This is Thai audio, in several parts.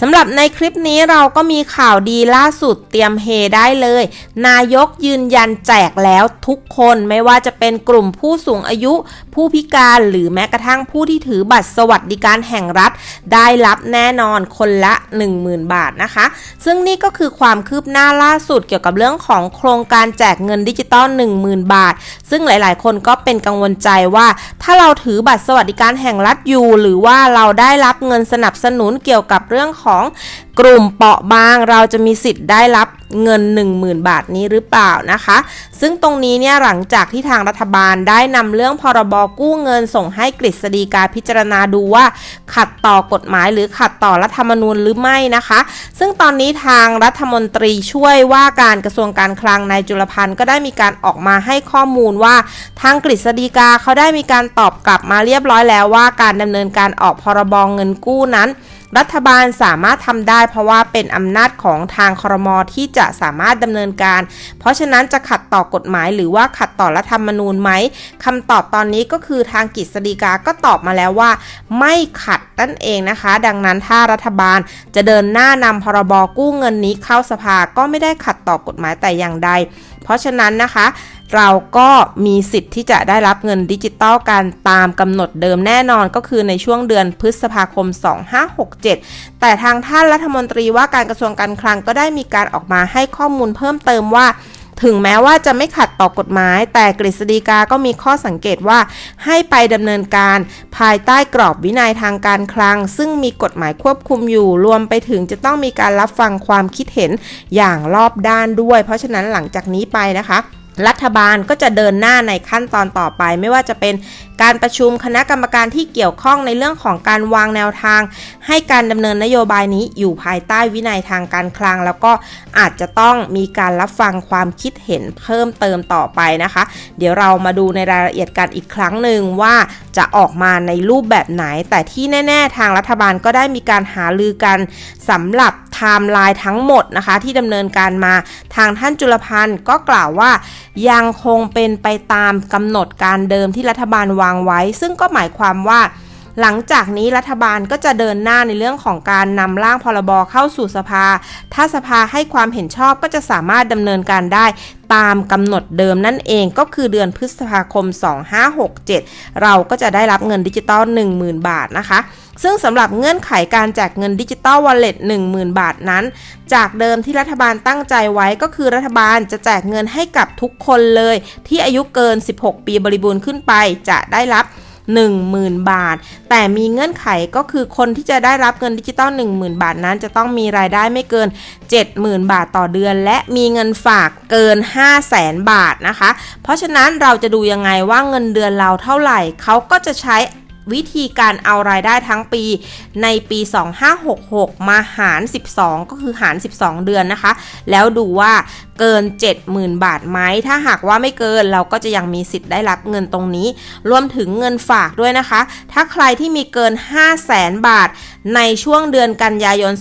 สำหรับในคลิปนี้เราก็มีข่าวดีล่าสุดเตรียมเฮได้เลย นายกยืนยันแจกแล้วทุกคนไม่ว่าจะเป็นกลุ่มผู้สูงอายุ ผู้พิการหรือแม้กระทั่งผู้ที่ถือบัตรสวัสดิการแห่งรัฐ ได้รับแน่นอนคนละ 10,000 บาทนะคะ ซึ่งนี่ก็คือความคืบหน้าล่าสุดเกี่ยวกับเรื่องของโครงการแจกเงินดิจิตอล10,000 บาท ซึ่งหลาย ๆ คนก็เป็นกังวลใจว่า ถ้าเราถือบัตรสวัสดิการแห่งรัฐอยู่ หรือว่าเราได้รับเงินสนับสนุนเกี่ยวกับเรื่องของกลุ่มเปราะบาง เราจะมีสิทธิ์ได้รับเงิน 10,000 บาทนี้หรือเปล่านะคะ ซึ่งตรงนี้เนี่ยหลังจากที่ทางรัฐบาลได้นำเรื่องพรบกู้เงินส่งให้กฤษฎีกาพิจารณาดูว่า ขัดต่อกฎหมายหรือขัดต่อรัฐธรรมนูญหรือไม่นะคะ ซึ่งตอนนี้ทางรัฐมนตรีช่วยว่าการกระทรวงการคลังนายจุลพันธ์ก็ได้มีการออกมาให้ข้อมูลว่า ทางกฤษฎีกาเขาได้มีการตอบกลับมาเรียบร้อยแล้วว่า การดำเนินการออกพรบเงินกู้นั้น รัฐบาลสามารถทำได้เพราะว่าเป็นอำนาจของทางครมที่จะสามารถดำเนินการ เพราะฉะนั้นจะขัดต่อกฎหมายหรือว่าขัดต่อรัฐธรรมนูญไหมคำตอบตอนนี้ก็คือทางกฤษฎีกาก็ตอบมาแล้วว่า ไม่ขัด นั่นเองนะคะ ดังนั้นถ้ารัฐบาลจะเดินหน้านำพรบกู้เงินนี้เข้าสภาก็ไม่ได้ขัดต่อกฎหมายแต่อย่างใด เพราะฉะนั้นนะคะ เราก็มีสิทธิ์ที่จะได้รับเงินดิจิตอลกันตามกำหนดเดิมแน่นอนก็คือในช่วงเดือนพฤษภาคม 2567 แต่ทางท่านรัฐมนตรีว่าการกระทรวงการคลังก็ได้มีการออกมาให้ข้อมูลเพิ่มเติมว่า ถึงแม้ว่าจะไม่ขัดต่อกฎหมาย แต่กฤษฎีกาก็มีข้อสังเกตว่าให้ไปดำเนินการภายใต้กรอบวินัยทางการคลัง ซึ่งมีกฎหมายควบคุมอยู่ รวมไปถึงจะต้องมีการรับฟังความคิดเห็นอย่างรอบด้านด้วย เพราะฉะนั้นหลังจากนี้ไปนะคะ รัฐบาลก็จะเดินหน้าในขั้นตอนต่อไป ไม่ว่าจะเป็นการประชุมคณะกรรมการที่เกี่ยวข้องในเรื่องของการวางแนวทาง ให้การดำเนินนโยบายนี้อยู่ภายใต้วินัยทางการคลัง แล้วก็อาจจะต้องมีการรับฟังความคิดเห็นเพิ่มเติมต่อไปนะคะ เดี๋ยวเรามาดูในรายละเอียดกันอีกครั้งหนึ่งว่าจะออกมาในรูปแบบไหน แต่ที่แน่ ๆ ทางรัฐบาลก็ได้มีการหาลือกันสำหรับ ไทม์ไลน์ทั้งหมดนะคะ ที่ดำเนินการมาทางท่านจุลพันธ์ก็กล่าวว่า ยังคงเป็นไปตามกำหนดการเดิมที่รัฐบาลวางไว้ ซึ่งก็หมายความว่า หลังจากนี้รัฐบาลก็จะเดินหน้าในเรื่องของการนำร่างพรบเข้าสู่สภา ถ้าสภาให้ความเห็นชอบก็จะสามารถดำเนินการได้ตามกำหนดเดิมนั่นเองก็คือเดือนพฤษภาคม 2567 เราก็จะได้รับเงินดิจิตอล10,000 บาทนะคะ ซึ่งสำหรับเงื่อนไขการแจกเงินดิจิตอลวอลเล็ต10,000 บาทนั้น จากเดิมที่รัฐบาลตั้งใจไว้ก็คือรัฐบาลจะแจกเงินให้กับทุกคนเลย ที่อายุเกิน 16 ปีบริบูรณ์ขึ้นไปจะได้รับ 10,000 บาท แต่มีเงื่อนไขก็คือคนที่จะได้รับเงินดิจิตอล10,000 บาทนั้น จะต้องมีรายได้ไม่เกิน 70,000 บาทต่อเดือน และมีเงินฝากเกิน 500,000บาทนะคะ เพราะฉะนั้นเราจะดูยังไงว่าเงินเดือนเราเท่าไหร่เขาก็จะใช้วิธีการเอารายได้ทั้งปีในปี 2566 มาหาร 12 ก็คือหาร 12 เดือนนะคะ แล้วดูว่า เกิน 70,000 บาทไหม ถ้าหากว่าไม่เกินเราก็จะยังมีสิทธิ์ได้รับเงินตรงนี้ รวมถึงเงินฝากด้วยนะคะ ถ้าใครที่มีเกิน 500,000บาท ในช่วงเดือนกันยายน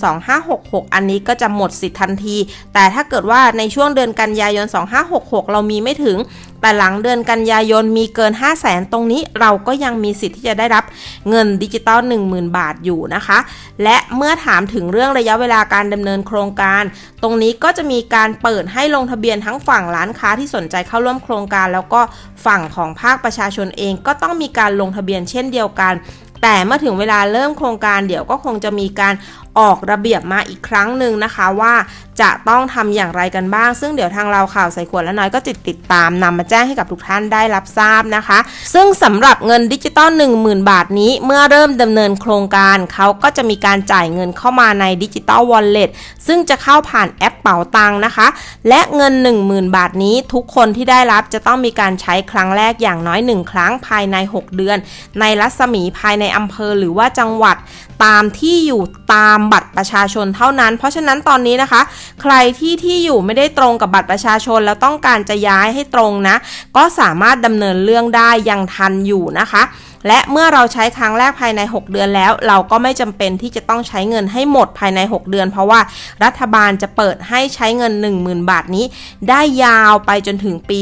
2566 อันนี้ก็จะหมดสิทธิ์ทันที แต่ถ้าเกิดว่าในช่วงเดือนกันยายน 2566 เรามีไม่ถึงแต่หลังเดือนกันยายนมีเกิน 5 0 0แสนตรงนี้เราก็ยังมีสิทธิ์ที่จะได้รับเงินดิจิตอล10,000 บาทอยู่นะคะ และเมื่อถามถึงเรื่องระยะเวลาการดำเนินโครงการ ตรงนี้ก็จะมีการเปิดให้ลงทะเบียนทั้งฝั่งร้านค้าที่สนใจเข้าร่วมโครงการ แล้วก็ฝั่งของภาคประชาชนเองก็ต้องมีการลงทะเบียนเช่นเดียวกัน แต่เมื่อถึงเวลาเริ่มโครงการเดี๋ยวก็คงจะมีการออกระเบียบมาอีกครั้งหนึ่งนะคะว่า จะต้องทำอย่างไรกันบ้าง ซึ่งเดี๋ยวทางเราข่าวใส่ขวดและน้อยก็ติดติดตามนำมาแจ้งให้กับทุกท่านได้รับทราบนะคะ ซึ่งสำหรับเงินดิจิตอล10,000 บาทนี้ เมื่อเริ่มดำเนินโครงการเขาก็จะมีการจ่ายเงินเข้ามาในดิจิตอลวอลเล็ตซึ่งจะเข้าผ่านแอปเป๋าตังค์นะคะ และเงิน 10,000 บาทนี้ทุกคนที่ได้รับจะต้องมีการใช้ครั้งแรกอย่างน้อย 1 ครั้งภายใน 6 เดือน ในรัศมีภายในอำเภอหรือว่าจังหวัดตามที่อยู่ตามบัตรประชาชนเท่านั้น เพราะฉะนั้นตอนนี้นะคะใครที่ที่อยู่ไม่ได้ตรงกับบัตรประชาชน แล้วต้องการจะย้ายให้ตรงนะ ก็สามารถดำเนินเรื่องได้ยังทันอยู่นะคะและเมื่อเราใช้ครั้งแรกภายใน 6 เดือนแล้ว เราก็ไม่จำเป็นที่จะต้องใช้เงินให้หมดภายใน 6 เดือน เพราะว่ารัฐบาลจะเปิดให้ใช้เงิน 10,000 บาทนี้ ได้ยาวไปจนถึงปี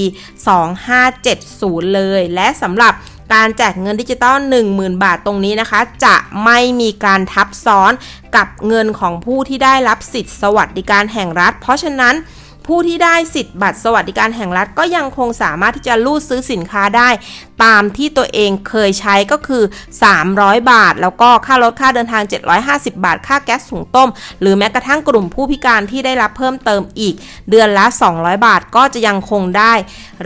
2570 เลย และสำหรับ การแจกเงินดิจิตอล10,000 บาทตรงนี้นะคะ จะไม่มีการทับซ้อนกับเงินของผู้ที่ได้รับสิทธิ์สวัสดิการแห่งรัฐ เพราะฉะนั้น ผู้ที่ได้สิทธิ์บัตรสวัสดิการแห่งรัฐก็ยังคงสามารถที่จะรูดซื้อสินค้าได้ ตามที่ตัวเองเคยใช้ก็คือ 300 บาท แล้วก็ค่ารถค่าเดินทาง 750 บาท ค่าแก๊สถุงต้ม หรือแม้กระทั่งกลุ่มผู้พิการที่ได้รับเพิ่มเติมอีก เดือนละ 200 บาทก็จะยังคงได้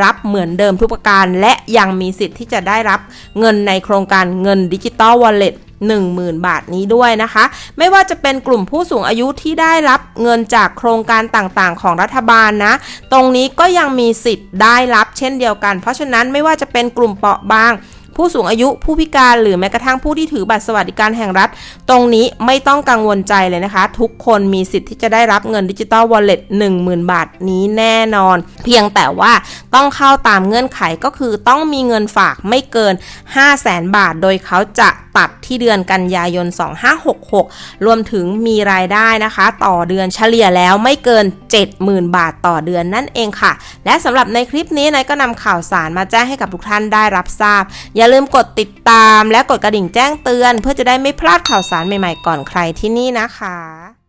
รับเหมือนเดิมทุกประการ และยังมีสิทธิ์ที่จะได้รับเงินในโครงการเงินดิจิตอลวอลเล็ต 10,000 บาทนี้ด้วยนะคะ ไม่ว่าจะเป็นกลุ่มผู้สูงอายุที่ได้รับเงินจากโครงการต่างๆ ของรัฐบาลนะ ตรงนี้ก็ยังมีสิทธิ์ได้รับเช่นเดียวกัน เพราะฉะนั้นไม่ว่าจะเป็นกลุ่มเปราะบางผู้สูงอายุผู้พิการหรือแม้กระทั่งผู้ที่ถือบัตรสวัสดิการแห่งรัฐ ตรงนี้ไม่ต้องกังวลใจเลยนะคะ ทุกคนมีสิทธิ์ที่จะได้รับเงินดิจิตอลวอลเล็ต10,000 บาทนี้แน่นอน เพียงแต่ว่าต้องเข้าตามเงื่อนไขก็คือต้องมีเงินฝากไม่เกิน 500,000บาท โดยเขาจะ รับที่เดือนกันยายน 2566 รวมถึงมีรายได้นะคะ ต่อเดือนเฉลี่ยแล้วไม่เกิน 70,000 บาทต่อเดือนนั่นเองค่ะ และสำหรับในคลิปนี้นายก็นำข่าวสารมาแจ้งให้กับทุกท่านได้รับทราบ อย่าลืมกดติดตามและกดกระดิ่งแจ้งเตือน เพื่อจะได้ไม่พลาดข่าวสารใหม่ๆก่อนใครที่นี่นะคะ